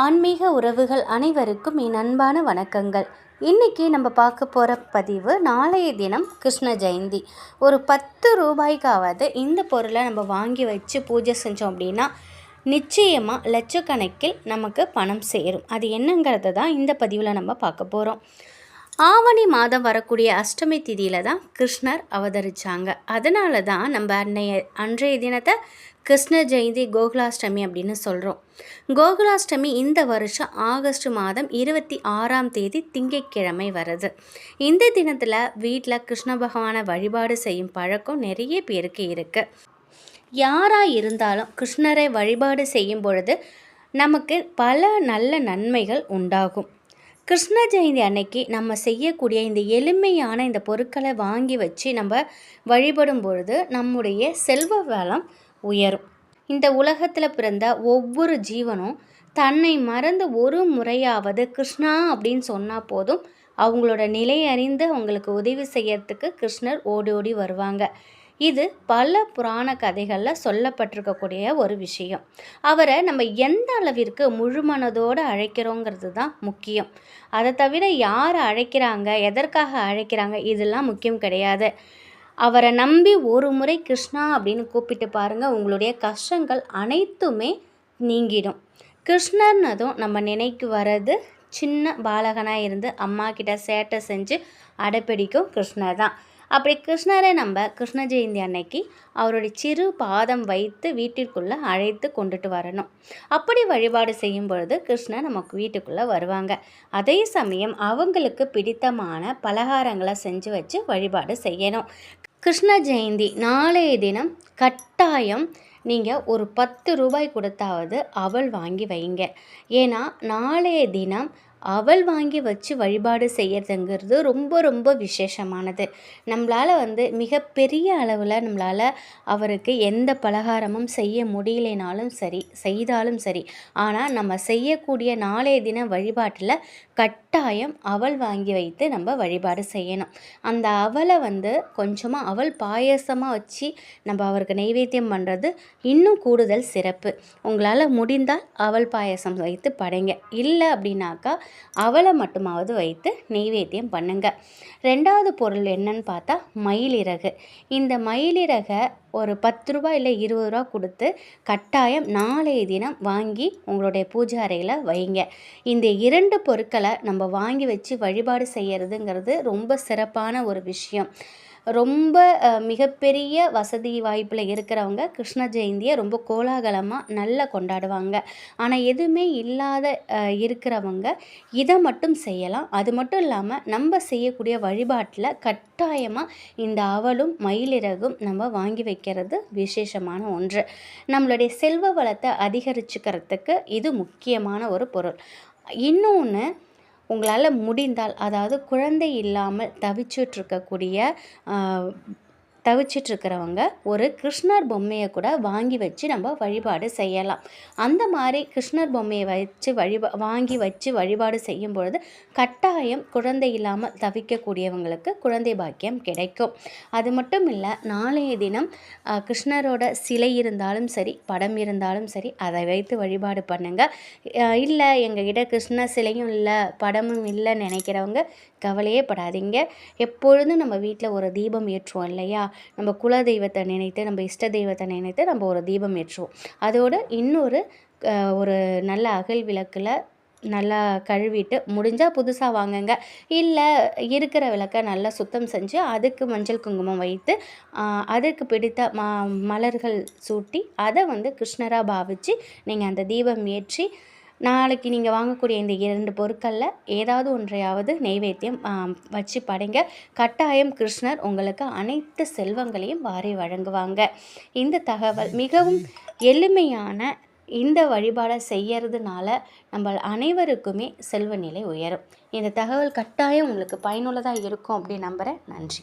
ஆன்மீக உறவுகள் அனைவருக்கும் என் அன்பான வணக்கங்கள். இன்றைக்கி நம்ம பார்க்க போகிற பதிவு நாளைய தினம் கிருஷ்ண ஜெயந்தி. ஒரு பத்து ரூபாய்க்காவது இந்த பொருளை நம்ம வாங்கி வச்சு பூஜை செஞ்சோம் அப்படின்னா நிச்சயமாக லட்சக்கணக்கில் நமக்கு பணம் சேரும். அது என்னங்கிறத தான் இந்த பதிவில் நம்ம பார்க்க போகிறோம் ஆவணி மாதம் வரக்கூடிய அஷ்டமி திதியில் தான் கிருஷ்ணர் அவதரித்தாங்க அதனால தான் நம்ம அன்னைய அன்றைய தினத்தை கிருஷ்ண ஜெயந்தி கோகுலாஷ்டமி அப்படின்னு சொல்கிறோம் கோகுலாஷ்டமி இந்த வருஷம் ஆகஸ்ட் மாதம் இருபத்தி ஆறாம் தேதி திங்கட்கிழமை வருது இந்த தினத்தில் வீட்டில் கிருஷ்ண பகவானை வழிபாடு செய்யும் பழக்கம் நிறைய பேருக்கு இருக்குது யாராக இருந்தாலும் கிருஷ்ணரை வழிபாடு செய்யும் பொழுது நமக்கு பல நல்ல நன்மைகள் உண்டாகும். கிருஷ்ண ஜெயந்தி அன்னைக்கு நம்ம செய்யக்கூடிய இந்த எளிமையான இந்த பொருட்களை வாங்கி வச்சு நம்ம வழிபடும் பொழுது நம்முடைய செல்வ வளம் உயரும். இந்த உலகத்தில் பிறந்த ஒவ்வொரு ஜீவனும் தன்னை மறந்து ஒரு முறையாவது கிருஷ்ணா அப்படின்னு சொன்னால் போதும் அவங்களோட நிலை அறிந்து அவங்களுக்கு உதவி செய்யறதுக்கு கிருஷ்ணர் ஓடி ஓடி வருவாங்க. இது பல புராண கதைகளில் சொல்லப்பட்டிருக்கக்கூடிய ஒரு விஷயம். அவரை நம்ம எந்த அளவிற்கு முழு மனதோடு அழைக்கிறோங்கிறது தான் முக்கியம். அதை தவிர யார் அழைக்கிறாங்க எதற்காக அழைக்கிறாங்க இதெல்லாம் முக்கியம் கிடையாது. அவரை நம்பி ஒரு முறை கிருஷ்ணா அப்படின்னு கூப்பிட்டு பாருங்கள் உங்களுடைய கஷ்டங்கள் அனைத்துமே நீங்கிடும். கிருஷ்ணர்னதும் நம்ம நினைக்கு வர்றது சின்ன பாலகனாக இருந்து அம்மா கிட்ட சேட்டை செஞ்சு அடைப்பிடிக்கும் கிருஷ்ணர் தான். அப்படி கிருஷ்ணரை நம்ம கிருஷ்ண ஜெயந்தி அன்னைக்கு அவருடைய சிறு பாதம் வைத்து வீட்டிற்குள்ளே அழைத்து கொண்டுட்டு வரணும். அப்படி வழிபாடு செய்யும் பொழுது கிருஷ்ணர் நமக்கு வீட்டுக்குள்ளே வருவாங்க. அதே சமயம் அவங்களுக்கு பிடித்தமான பலகாரங்களை செஞ்சு வச்சு வழிபாடு செய்யணும். கிருஷ்ண ஜெயந்தி நாளைய தினம் கட்டாயம் நீங்கள் ஒரு பத்து ரூபாய் கொடுத்தாவது அவள் வாங்கி வைங்க. ஏன்னா நாளைய தினம் அவள் வாங்கி வச்சு வழிபாடு செய்யறதுங்கிறது ரொம்ப ரொம்ப விசேஷமானது. நம்மளால் வந்து மிகப்பெரிய அளவில் நம்மளால் அவருக்கு எந்த பலகாரமும் செய்ய முடியலைனாலும் சரி செய்தாலும் சரி ஆனால் நம்ம செய்யக்கூடிய நாளைய தின வழிபாட்டில் கட்டாயம் அவள் வாங்கி வைத்து நம்ம வழிபாடு செய்யணும். அந்த அவலை வந்து கொஞ்சமாக அவள் பாயசமாக வச்சு நம்ம அவருக்கு நைவேத்தியம் பண்ணுறது இன்னும் கூடுதல் சிறப்பு. உங்களால் முடிந்தால் அவள் பாயசம் வைத்து படைங்க. இல்லை அப்படின்னாக்கா அவளை மட்டுமாவது வைத்து நெய்வேத்தியம் பண்ணுங்க. ரெண்டாவது பொருள் என்னன்னு பார்த்தா மயிலிறகு. இந்த மயிலிறகை ஒரு பத்து ரூபா இல்லை இருபது ரூபா கொடுத்து கட்டாயம் நாளைய தினம் வாங்கி உங்களுடைய பூஜை அறையில் வைங்க. இந்த இரண்டு பொருட்களை நம்ம வாங்கி வச்சு வழிபாடு செய்கிறதுங்கிறது ரொம்ப சிறப்பான ஒரு விஷயம். ரொம்ப மிகப்பெரிய வசதி வாய்ப்பில் இருக்கிறவங்க கிருஷ்ண ஜெயந்தியை ரொம்ப கோலாகலமாக நல்லா கொண்டாடுவாங்க. ஆனால் எதுவுமே இல்லாத இருக்கிறவங்க இதை மட்டும் செய்யலாம். அது மட்டும் இல்லாமல் நம்ம செய்யக்கூடிய வழிபாட்டில் கட்டாயமாக இந்த அவலும் மயிலிறகும் நம்ம வாங்கி வைக்கிறது விசேஷமான ஒன்று. நம்மளுடைய செல்வ வளத்தை அதிகரிச்சுக்கிறதுக்கு இது முக்கியமான ஒரு பொருள். இன்னொன்று உங்களால் முடிந்தால் அதாவது குழந்தை இல்லாமல் தவிச்சிட்ருக்கக்கூடிய தவிச்சிட்ருக்கிறவங்க ஒரு கிருஷ்ணர் பொம்மையை கூட வாங்கி வச்சு நம்ம வழிபாடு செய்யலாம். அந்த மாதிரி கிருஷ்ணர் பொம்மையை வச்சு வழிபா வாங்கி வச்சு வழிபாடு செய்யும் பொழுது கட்டாயம் குழந்தை இல்லாமல் தவிக்கக்கூடியவங்களுக்கு குழந்தை பாக்கியம் கிடைக்கும். அது மட்டும் இல்லை நாளைய தினம் கிருஷ்ணரோட சிலை இருந்தாலும் சரி படம் இருந்தாலும் சரி அதை வைத்து வழிபாடு பண்ணுங்கள் இல்லை எங்ககிட்ட கிருஷ்ண சிலையும் இல்லை படமும் இல்லைன்னு நினைக்கிறவங்க கவலையே படாதீங்க. எப்பொழுதும் நம்ம வீட்டில் ஒரு தீபம் ஏற்றுவோம் இல்லையா? நம்ம குல தெய்வத்தை நினைத்து நம்ம இஷ்ட தெய்வத்தை நினைத்து நம்ம ஒரு தீபம் ஏற்றுவோம். அதோடு இன்னொரு ஒரு நல்ல அகல் விளக்கில் நல்லா கழுவிட்டு முடிஞ்சால் புதுசாக வாங்குங்க. இல்லை இருக்கிற விளக்கை நல்லா சுத்தம் செஞ்சு அதுக்கு மஞ்சள் குங்குமம் வைத்து அதுக்கு பிடித்த ம மலர்கள் சூட்டி அதை வந்து கிருஷ்ணராக பாவித்து நீங்கள் அந்த தீபம் ஏற்றி நாளைக்கு நீங்கள் வாங்கக்கூடிய இந்த இரண்டு பொருட்களில் ஏதாவது ஒன்றையாவது நெய்வேத்தியம் வச்சு படைங்க. கட்டாயம் கிருஷ்ணர் உங்களுக்கு அனைத்து செல்வங்களையும் வாரி வழங்குவாங்க. இந்த தகவல் மிகவும் எளிமையான இந்த வழிபாடை செய்யறதுனால நம்ம அனைவருக்குமே செல்வ நிலை உயரும். இந்த தகவல் கட்டாயம் உங்களுக்கு பயனுள்ளதாக இருக்கும் அப்படின்னு நம்புகிறேன் நன்றி.